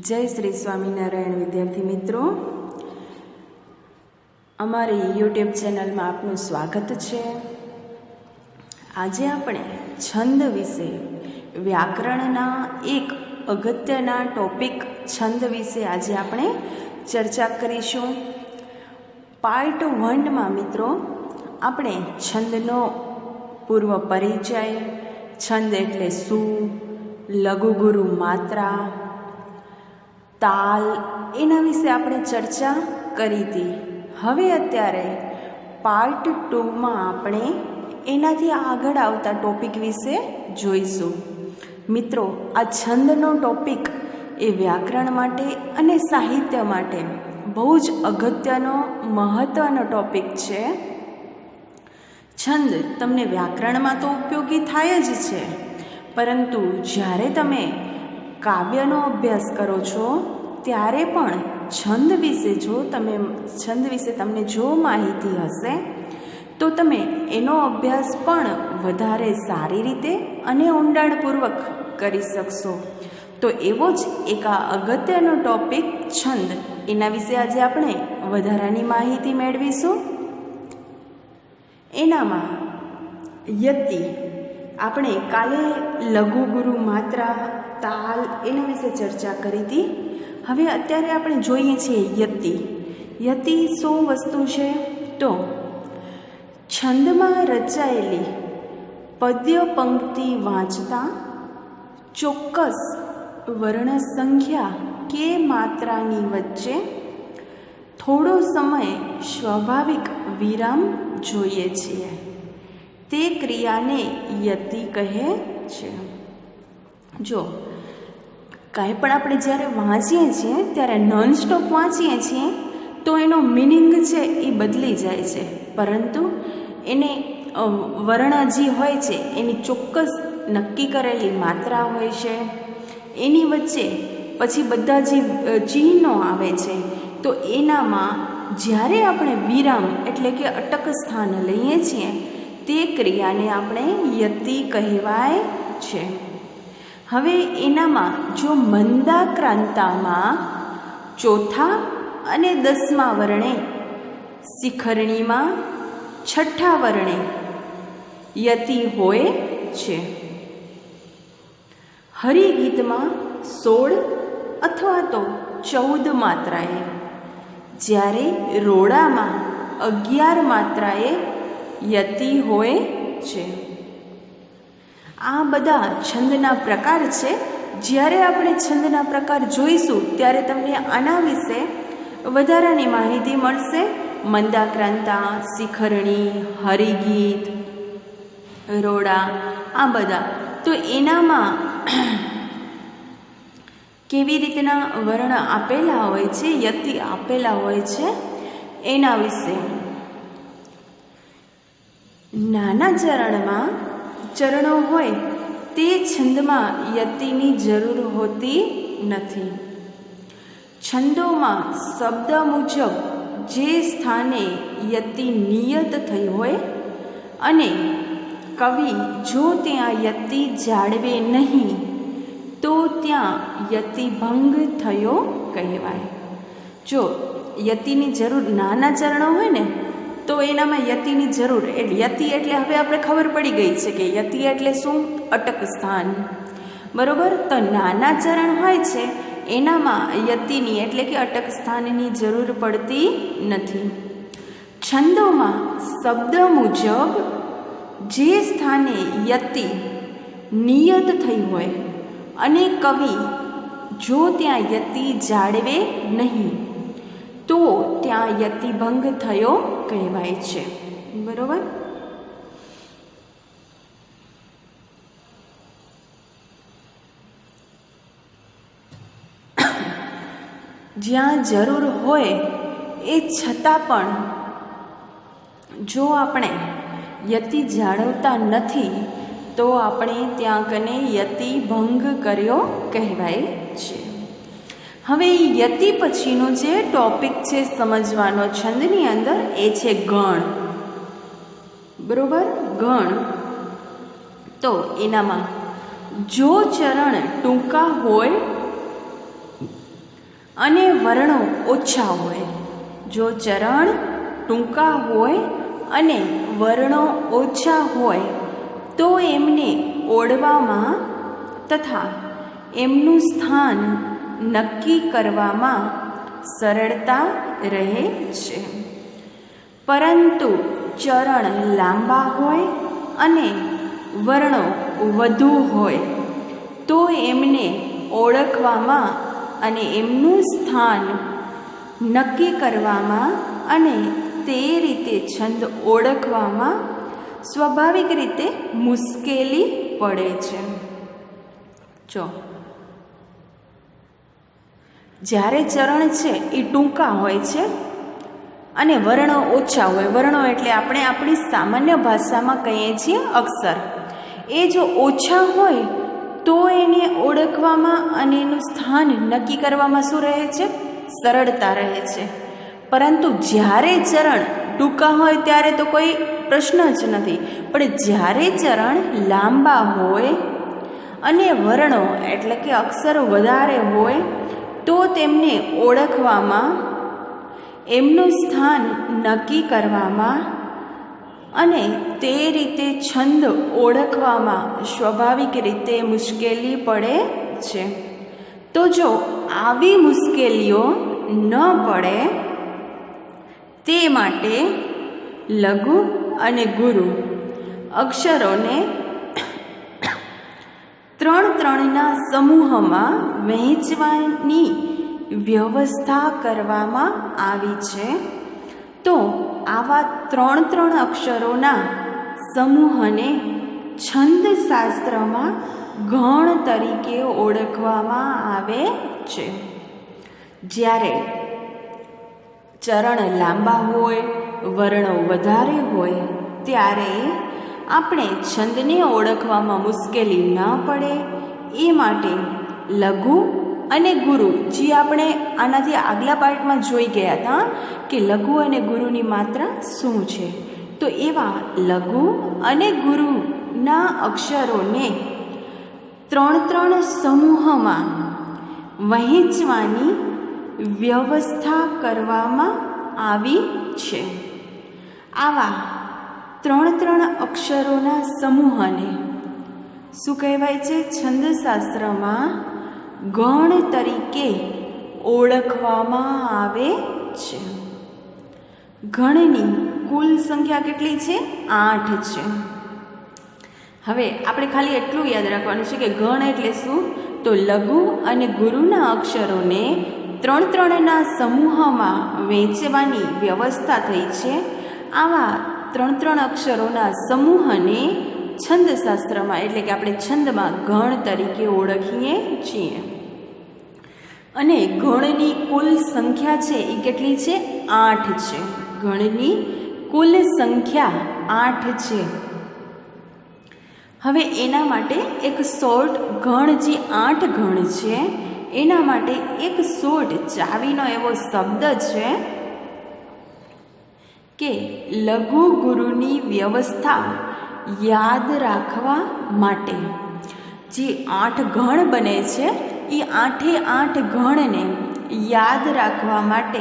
જય શ્રી સ્વામિનારાયણ, વિદ્યાર્થી મિત્રો. અમારી યુટ્યુબ ચેનલમાં આપનું સ્વાગત છે. આજે આપણે છંદ વિશે, વ્યાકરણના એક અગત્યના ટોપિક છંદ વિશે આજે આપણે ચર્ચા કરીશું. પાર્ટ વનમાં મિત્રો, આપણે છંદનો પૂર્વ પરિચય, છંદ એટલે શું, લઘુગુરુ માત્રા તાલ, એના વિશે આપણે ચર્ચા કરી હતી. હવે અત્યારે પાર્ટ ટુમાં આપણે એનાથી આગળ આવતા ટોપિક વિશે જોઈશું. મિત્રો, આ છંદનો ટોપિક એ વ્યાકરણ માટે અને સાહિત્ય માટે બહુ જ અગત્યનો મહત્ત્વનો ટોપિક છે. છંદ તમને વ્યાકરણમાં તો ઉપયોગી થાય જ છે. પરંતુ જ્યારે તમે કાવ્યનો અભ્યાસ કરો છો, ત્યારે પણ છંદ વિશે જો તમે, છંદ વિશે તમને જો માહિતી હશે, તો તમે એનો અભ્યાસ પણ વધારે સારી રીતે અને ઊંડાણપૂર્વક કરી શકશો. તો એવો જ એક આ અગત્યનો ટોપિક છંદ. એના વિશે આજે આપણે વધારાની માહિતી મેળવીશું. એનામાં યતિ. આપણે કાલે લઘુગુરુ માત્રા તાલ એના વિશે ચર્ચા કરી હતી. હવે અત્યારે આપણે જોઈએ છીએ યતિ. યતિ શું વસ્તુ છે. તો, છંદમાં રચાયેલી પદ્ય પંક્તિ વાંચતા ચોક્કસ વર્ણ સંખ્યા કે માત્રાની વચ્ચે થોડો સમય સ્વાભાવિક વિરામ જોઈએ છીએ. તે ક્રિયાને યતિ કહે છે. જો કાંઈ પણ આપણે જ્યારે વાંચીએ છીએ, ત્યારે નોન સ્ટોપ વાંચીએ છીએ, તો એનો મિનિંગ છે એ બદલી જાય છે. પરંતુ એને વર્ણ જે હોય છે, એની ચોક્કસ નક્કી કરેલી માત્રા હોય છે. એની વચ્ચે પછી બધા જે ચિહ્નો આવે છે, તો એનામાં જ્યારે આપણે વિરામ એટલે કે અટક સ્થાન લઈએ છીએ, તે ક્રિયાને આપણે યતિ કહેવાય છે. હવે એનામાં જો મંદાક્રાંતામાં ચોથા અને દસમા વર્ણે, શિખરણીમાં છઠ્ઠા વર્ણે યતિ હોય છે. હરિગીતમાં સોળ અથવા તો ચૌદ માત્રાએ, જ્યારે રોડામાં અગિયાર માત્રાએ યતિ હોય છે. આ બધા છંદના પ્રકાર છે. જ્યારે આપણે છંદના પ્રકાર જોઈશું, ત્યારે તમને આના વિશે વધારાની માહિતી મળશે. મંદાક્રાંતા, શિખરણી, હરિગીત, રોડા, આ બધા. તો એનામાં કેવી રીતના વર્ણ આપેલા હોય છે, યતિ આપેલા હોય છે, એના વિશે. નાના ચરણમાં ચરણો હોય તે છંદમાં યતિની જરૂર હોતી નથી. છંદોમાં શબ્દ મુજબ જે સ્થાને યતિ નિયત થઈ હોય અને કવિ જો ત્યાં યતિ જાળવે નહીં, તો ત્યાં યતિભંગ થયો કહેવાય. જો યતિની જરૂર નાના ચરણો હોય ને તો એનામાં યતિની જરૂર એટલે યતિ એટલે હવે આપણે ખબર પડી ગઈ છે કે યતિ એટલે શું? અટક સ્થાન. બરાબર? તો નાના ચરણ હોય છે, એનામાં યતિની એટલે કે અટક સ્થાનની જરૂર પડતી નથી. છંદોમાં શબ્દ મુજબ જે સ્થાને યતિ નિયત થઈ હોય, અને કવિ જો ત્યાં યતિ જાળવે નહીં. તો ત્યાં યતિભંગ થયો કહેવાય છે. બરોબર? જ્યાં જરૂર હોય એ છતાં પણ જો આપણે યતિ જાળવતા નથી, તો આપણે ત્યાં કને યતિ ભંગ કર્યો કહેવાય છે. હવે યતિ પછીનો જે ટોપિક છે સમજવાનો છંદની અંદર, એ છે ગણ. બરોબર? ગણ. તો એનામાં, જો ચરણ ટૂંકા હોય અને વર્ણો ઓછા હોય, જો ચરણ ટૂંકા હોય અને વર્ણો ઓછા હોય, તો એમને ઓળવામાં તથા એમનું સ્થાન નક્કી કરવામાં સરળતા રહે છે. પરંતુ ચરણ લાંબા હોય અને વર્ણો વધુ હોય, તો એમને ઓળખવામાં અને એમનું સ્થાન નક્કી કરવામાં અને તે રીતે છંદ ઓળખવામાં સ્વાભાવિક રીતે મુશ્કેલી પડે છે. જો જ્યારે ચરણ છે, એ ટૂંકા હોય છે અને વર્ણો ઓછા હોય. વર્ણો એટલે આપણે આપણી સામાન્ય ભાષામાં કહીએ છીએ અક્ષર. એ જો ઓછા હોય, તો એને ઓળખવામાં અને એનું સ્થાન નક્કી કરવામાં શું રહે છે? સરળતા રહે છે. પરંતુ જ્યારે ચરણ ટૂંકા હોય, ત્યારે તો કોઈ પ્રશ્ન જ નથી. પણ જ્યારે ચરણ લાંબા હોય અને વર્ણો એટલે કે અક્ષરો વધારે હોય તો તેમને ઓળખવામાં, એમનું સ્થાન નક્કી કરવામાં અને તે રીતે છંદ ઓળખવામાં સ્વાભાવિક રીતે મુશ્કેલી પડે છે. તો જો આવી મુશ્કેલીઓ ન પડે, તે માટે લઘુ અને ગુરુ અક્ષરોને ત્રણ ત્રણના સમૂહમાં વહેંચવાની વ્યવસ્થા કરવામાં આવી છે. તો આવા ત્રણ ત્રણ અક્ષરોના સમૂહને છંદશાસ્ત્રમાં ગણ તરીકે ઓળખવામાં આવે છે. જ્યારે ચરણ લાંબા હોય, વર્ણો વધારે હોય, ત્યારે આપણે છંદને ઓળખવામાં મુશ્કેલી ન પડે, એ માટે લઘુ અને ગુરુ, જે આપણે આનાથી આગલા પાર્ટમાં જોઈ ગયા હતા કે લઘુ અને ગુરુની માત્રા શું છે. તો એવા લઘુ અને ગુરુના અક્ષરોને ત્રણ ત્રણ સમૂહમાં વહેંચવાની વ્યવસ્થા કરવામાં આવી છે. આવા ત્રણ ત્રણ અક્ષરોના સમૂહને. શું કહેવાય છે? છંદશાસ્ત્રમાં ગણ તરીકે ઓળખવામાં આવે છે. ગણની કુલ સંખ્યા કેટલી છે? આઠ છે. હવે આપણે ખાલી એટલું યાદ રાખવાનું છે કે ગણ એટલે શું? તો લઘુ અને ગુરુના અક્ષરોને ત્રણ ત્રણના સમૂહમાં વહેંચવાની વ્યવસ્થા થઈ છે. આવા ત્રણ ત્રણ અક્ષરોના સમૂહને છંદશાસ્ત્રમાં, એટલે કે આપણે છંદમાં ગણ તરીકે ઓળખીએ છીએ. અને ગણની કુલ સંખ્યા છે એ કેટલી છે? આઠ છે. ગણની કુલ સંખ્યા આઠ છે. હવે એના માટે એક શોર્ટ ગણ જે આઠ ગણ છે. એના માટે એક શોર્ટ ચાવીનો એવો શબ્દ છે. કે લઘુ ગુરુની વ્યવસ્થા યાદ રાખવા માટે. જે આઠ ગણ બને છે, એ આઠે આઠ ગણને યાદ રાખવા માટે.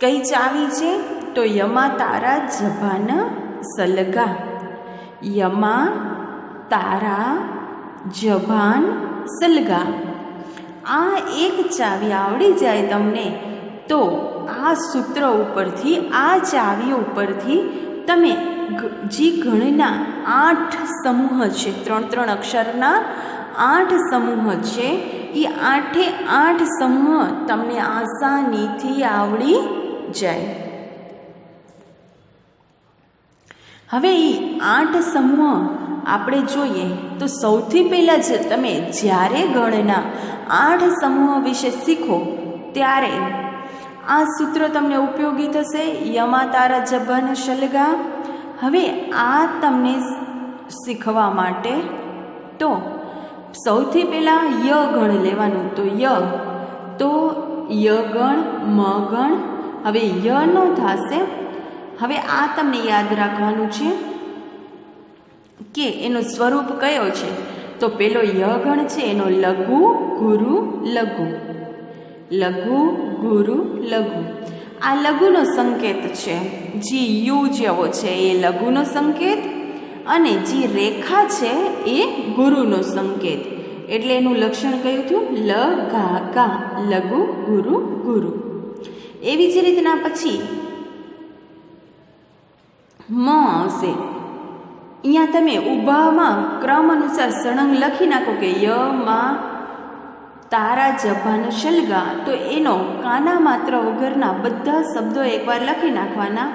કઈ ચાવી છે? તો યમા તારા જભાન સલગા. યમા તારા જભાન સલગા. આ એક ચાવી આવડી જાય તમને તો આ સૂત્ર ઉપરથી, આ ચાવી ઉપરથી તમે જે ગણના આઠ સમૂહ છે, ત્રણ ત્રણ અક્ષરના આઠ સમૂહ છે, એ આઠે આઠ સમૂહ તમને આસાનીથી આવડી જાય. હવે એ આઠ સમૂહ આપણે જોઈએ તો સૌથી પહેલાં જ તમે જ્યારે ગણના આઠ સમૂહ વિશે શીખો, ત્યારે આ સૂત્ર તમને ઉપયોગી થશે. યમા તારા જબન શલગા. હવે આ તમને શીખવા માટે તો સૌથી પહેલાં ય ગણ લેવાનું. તો ય તો ય ગણ, મ હવે ય નો થશે. હવે આ તમને યાદ રાખવાનું છે કે એનું સ્વરૂપ કયો છે? તો પેલો ય ગણ છે, એનો લઘુ ગુરુ લઘુ. લઘુ, ગુરુ, લઘુ. આ લઘુનો સંકેત છે. જે યુ જેવો છે એ લઘુનો સંકેત અને જે રેખા છે એ ગુરુનો સંકેત. એટલે એનું લક્ષણ કયું થયું? લ, ગા ગા, લઘુ, ગુરુ ગુરુ. એવી જ રીતના પછી મ આવશે. અહીંયા તમે ઊભામાં ક્રમ અનુસાર સળંગ લખી નાખો કે ય, માં તારા જભાન શલગા. તો એનો કાના માત્ર વગરના બધા શબ્દો એકવાર લખી નાખવાના.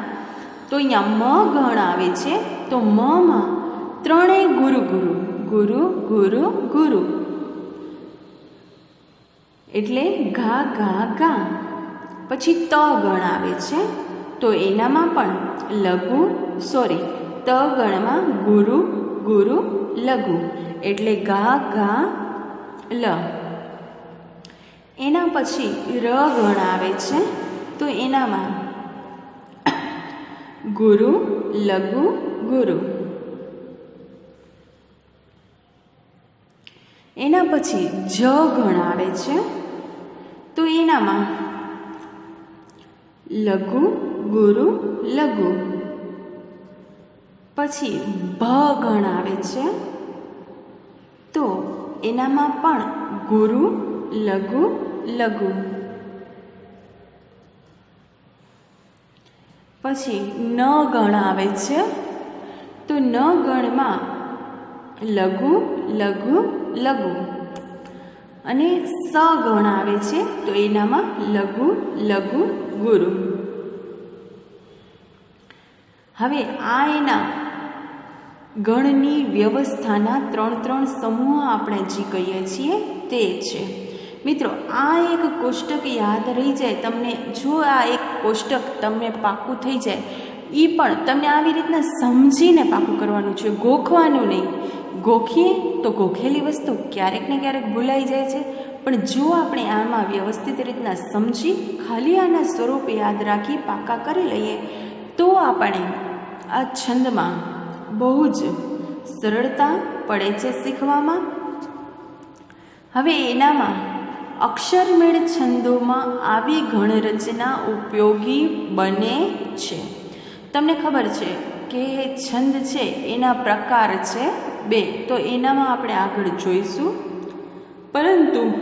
તો અહીંયા મ ગણ આવે છે. તો મ માં ત્રણેય ગુરુ ગુરુ. ગુરુ ગુરુ ગુરુ. એટલે ઘા ઘા ઘા. પછી ત ગણ આવે છે. તો એનામાં પણ લઘુ સોરી ત ગણમાં ગુરુ ગુરુ, લઘુ. એટલે ઘા ઘા, લ. એના પછી ર ગણ આવે છે, તો એનામાં ગુરુ, લઘુ, ગુરુ. એના પછી જ ગણ આવે છે, તો એનામાં લઘુ, ગુરુ, લઘુ. પછી ભ ગણ આવે છે, તો એનામાં પણ ગુરુ, લઘુ લઘુ. પછી ન ગણ આવે છે, તો ન ગણમાં લઘુ લઘુ લઘુ. અને સ ગણ આવે છે, તો એનામાં લઘુ લઘુ, ગુરુ. હવે આ એના ગણની વ્યવસ્થાના ત્રણ ત્રણ સમૂહ આપણે જે કહીએ છીએ તે છે. મિત્રો, આ એક કોષ્ટક યાદ રહી જાય. તમને જો આ એક કોષ્ટક તમને પાકું થઈ જાય એ પણ તમને આવી રીતના સમજીને પાકું કરવાનું છે. ગોખવાનું નહીં. ગોખીએ તો ગોખેલી વસ્તુ ક્યારેક ને ક્યારેક ભૂલાઈ જાય છે. પણ જો આપણે આમાં વ્યવસ્થિત રીતના સમજી, ખાલી આના સ્વરૂપ યાદ રાખી પાકા કરી લઈએ, તો આપણે આ છંદમાં બહુ જ સરળતા પડે છે શીખવામાં. હવે એનામાં અક્ષરમેળ છંદોમાં આવી ગણરચના ઉપયોગી બને છે. તમને ખબર છે કે છંદ છે, એના પ્રકાર છે બે. તો એનામાં આપણે આગળ જોઈશું. પરંતુ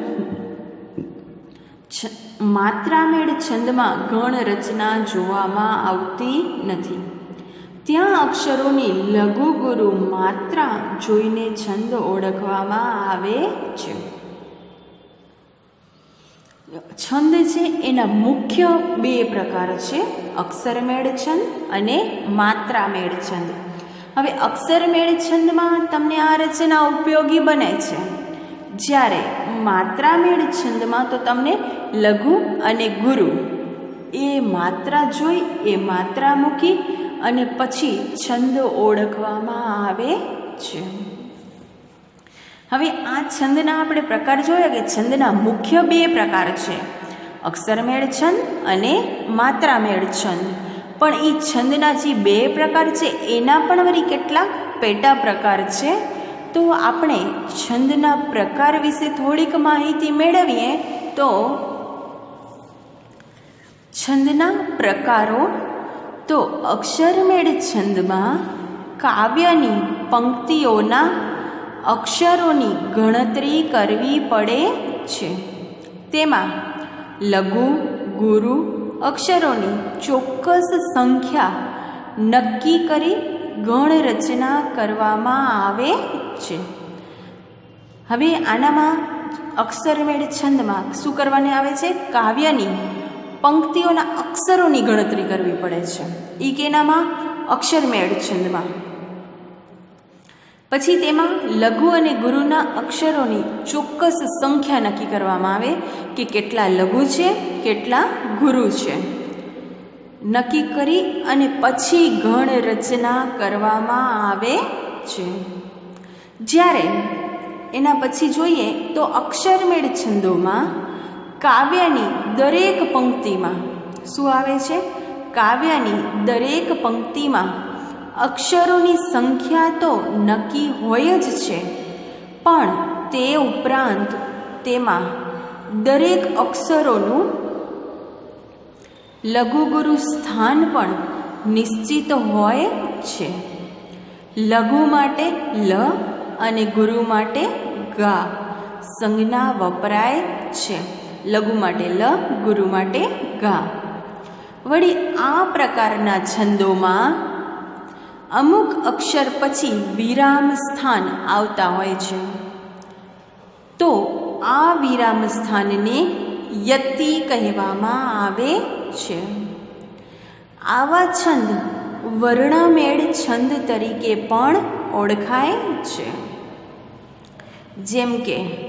માત્રામેળ છંદમાં ગણ રચના જોવામાં આવતી નથી. ત્યાં અક્ષરોની લઘુ ગુરુ માત્રા જોઈને છંદ ઓળખવામાં આવે છે. છંદ છે એના મુખ્ય બે પ્રકાર છે, અક્ષરમેળ છંદ અને માત્રામેળ છંદ. હવે અક્ષરમેળ છંદમાં તમને આ રચના ઉપયોગી બને છે. જ્યારે માત્રામેળ છંદમાં તો તમને લઘુ અને ગુરુ. એ માત્રા જોઈ, એ માત્રા મૂકી અને પછી છંદ ઓળખવામાં આવે છે. હવે આ છંદના આપણે પ્રકાર જોયા કે છંદના મુખ્ય બે પ્રકાર છે. અક્ષરમેળ છંદ અને માત્રામેળ છંદ. પણ એ છંદના જે બે પ્રકાર છે, એના પણ વળી કેટલાક પેટા પ્રકાર છે. તો આપણે છંદના પ્રકાર વિશે થોડીક માહિતી મેળવીએ, તો છંદના પ્રકારો, તો અક્ષરમેળ છંદમાં કાવ્યની પંક્તિઓના અક્ષરોની ગણતરી કરવી પડે છે. તેમાં લઘુ, ગુરુ, અક્ષરોની ચોક્કસ સંખ્યા નક્કી કરી ગણ રચના કરવામાં આવે છે. હવે આનામાં અક્ષરમેળ છંદમાં શું કરવાની આવે છે? કાવ્યની પંક્તિઓના અક્ષરોની ગણતરી કરવી પડે છે. એ કેનામાં અક્ષરમેળ છંદમાં. પછી તેમાં લઘુ અને ગુરુના અક્ષરોની ચોક્કસ સંખ્યા નક્કી કરવામાં આવે કે કેટલા લઘુ છે, કેટલા ગુરુ છે. નક્કી કરી અને પછી ગણ રચના કરવામાં આવે છે. જ્યારે એના પછી જોઈએ તો અક્ષરમેળ છંદોમાં કાવ્યની દરેક પંક્તિમાં શું આવે છે? કાવ્યની દરેક પંક્તિમાં અક્ષરોની સંખ્યા તો નક્કી હોય જ છે. પણ તે ઉપરાંત તેમાં દરેક અક્ષરોનું લઘુગુરુ સ્થાન પણ નિશ્ચિત હોય છે. લઘુ માટે લ અને ગુરુ માટે ગા સંજ્ઞા વપરાય છે. લઘુ માટે લ, ગુરુ માટે ગા. વળી આ પ્રકારના છંદોમાં અમુક અક્ષર પછી વિરામ સ્થાન આવતા હોય છે. તો આ વિરામ સ્થાનને યતિ કહેવામાં આવે છે. આવા છંદ વર્ણમેળ છંદ તરીકે પણ ઓળખાય છે. જેમ કે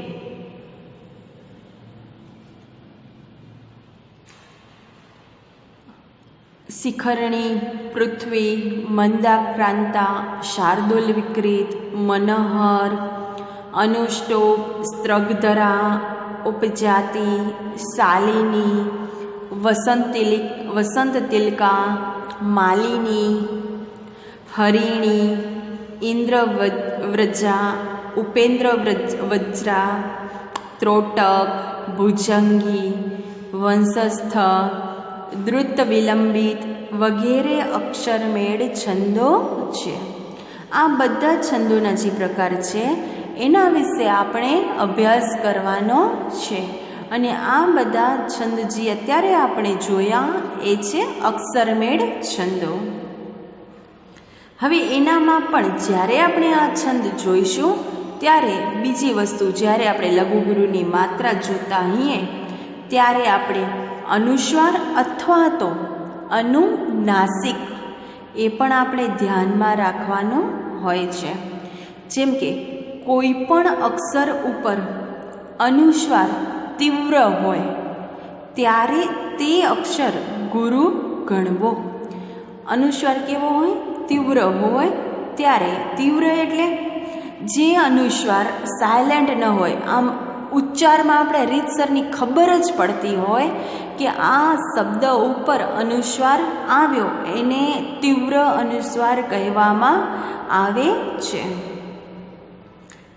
શિખરણી, પૃથ્વી મંદાક્રાંતા શાર્દુલ વિકૃત મનહર, અનુષ્ટોપ, સ્ત્રગધરા, ઉપજાતિ, શાલિની વસંતિલિક વસંત તિલકા, માલિની, હરિણી ઇન્દ્ર વ્રજા ઉપેન્દ્ર વજ્રા, ત્રોટક, ભુજંગી, વંશસ્થ દ્રુત વિલંબિત વગેરે અક્ષરમેળ છંદો છે. આ બધા છંદોના જે પ્રકાર છે, એના વિશે આપણે અભ્યાસ કરવાનો છે. અને આ બધા છંદ જે અત્યારે આપણે જોયા, એ છે અક્ષરમેળ છંદો. હવે એનામાં પણ જ્યારે આપણે આ છંદ જોઈશું, ત્યારે બીજી વસ્તુ જ્યારે આપણે લઘુગુરુની માત્રા જોતા હોઈએ, ત્યારે આપણે અનુસ્વાર અથવા તો અનુનાસિક. એ પણ આપણે ધ્યાનમાં રાખવાનું હોય છે. જેમ કે, કોઈ પણ અક્ષર ઉપર અનુસ્વાર તીવ્ર હોય, ત્યારે તે અક્ષર ગુરુ ગણવો. અનુસ્વાર કેવો હોય? તીવ્ર હોય, ત્યારે તીવ્ર એટલે જે અનુસ્વાર સાયલેન્ટ ન હોય, આમ ઉચ્ચારમાં આપણે રીતસરની ખબર જ પડતી હોય કે આ શબ્દ ઉપર અનુસ્વાર આવ્યો. એને તીવ્ર અનુસ્વાર કહેવામાં આવે છે.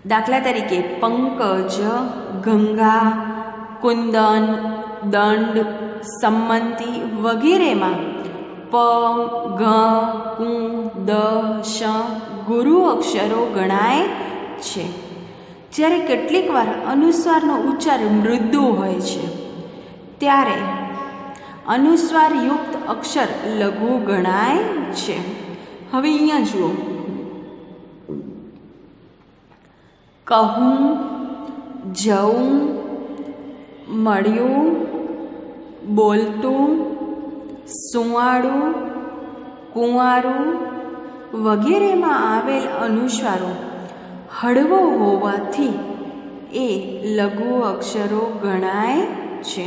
દાખલા તરીકે, પંકજ, ગંગા, કુંદન, દંડ, સંમતિ વગેરેમાં પ, ગ કુ દ શ ગુરુ અક્ષરો ગણાય છે. જ્યારે કેટલીક વાર અનુસ્વારનો ઉચ્ચાર મૃદુ હોય છે, ત્યારે અનુસ્વારયુક્ત અક્ષર લઘુ ગણાય છે. હવે અહીંયા જુઓ. કહું જવું મળ્યું, બોલતું, સુવાળું, કુંવારું વગેરેમાં આવેલ અનુસ્વારો હળવો હોવાથી એ લઘુ અક્ષરો ગણાય છે.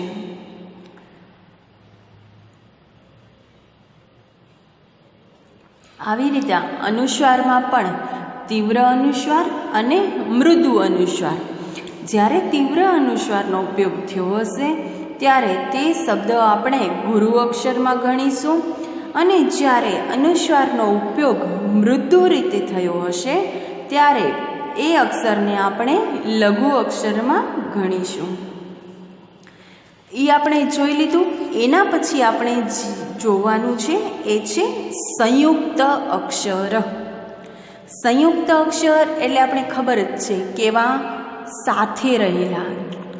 આવી રીતે અનુસ્વારમાં પણ તીવ્ર અનુસ્વાર અને મૃદુ અનુસ્વાર. જ્યારે તીવ્ર અનુસ્વારનો ઉપયોગ થયો હશે, ત્યારે તે શબ્દ આપણે ગુરુ અક્ષરમાં ગણીશું અને જ્યારે અનુસ્વારનો ઉપયોગ મૃદુ રીતે થયો હશે, ત્યારે એ અક્ષરને આપણે લઘુ અક્ષરમાં ગણીશું. એ આપણે જોઈ લીધું. એના પછી આપણે જોવાનું છે, એ છે સંયુક્ત અક્ષર. સંયુક્ત અક્ષર એટલે આપણે ખબર જ છે કેવા? સાથે રહેલા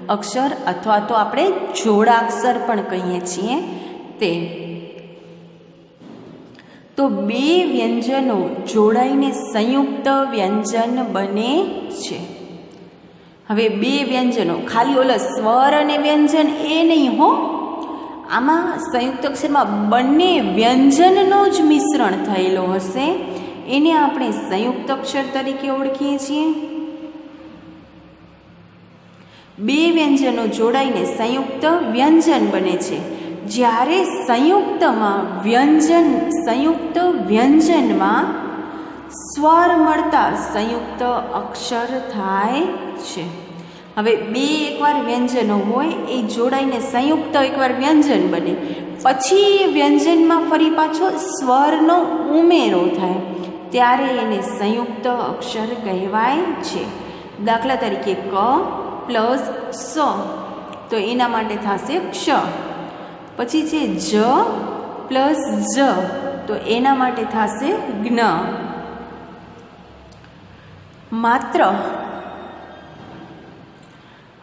અક્ષર અથવા તો આપણે જોડાક્ષર પણ કહીએ છીએ તે તો બે વ્યંજનો જોડાઈને સંયુક્ત વ્યંજન બને છે. હવે બે વ્યંજનો, ખાલી ઓલા સ્વર અને વ્યંજન એ નહીં હો. આમાં સંયુક્ત અક્ષરમાં બંને વ્યંજનનો જ મિશ્રણ થયેલો હશે. એને આપણે સંયુક્ત અક્ષર તરીકે ઓળખીએ છીએ. બે વ્યંજનો જોડાઈને સંયુક્ત વ્યંજન બને છે. જ્યારે સંયુક્તમાં વ્યંજન, સંયુક્ત વ્યંજનમાં સ્વર મળતા સંયુક્ત અક્ષર થાય છે. હવે બે એકવાર વ્યંજનો હોય, એ જોડાઈને સંયુક્ત એકવાર વ્યંજન બને. પછી એ વ્યંજનમાં ફરી પાછો સ્વરનો ઉમેરો થાય. ત્યારે એને સંયુક્ત અક્ષર કહેવાય છે. દાખલા તરીકે ક પ્લસ સ. તો એના માટે થશે ક્ષ. પછી છે જ પ્લસ જ. તો એના માટે થશે જ્ઞ. માત્ર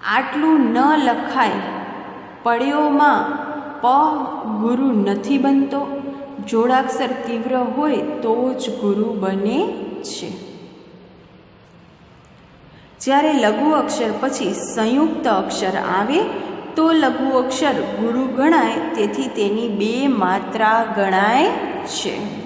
આટલું ન લખાય પડ્યોમાં પ ગુરુ નથી બનતો. જોડાક્ષર તીવ્ર હોય તો જ ગુરુ બને છે. જ્યારે લઘુ અક્ષર પછી સંયુક્ત અક્ષર આવે તો લઘુ અક્ષર ગુરુ ગણાય તેથી તેની બે માત્રા ગણાય છે.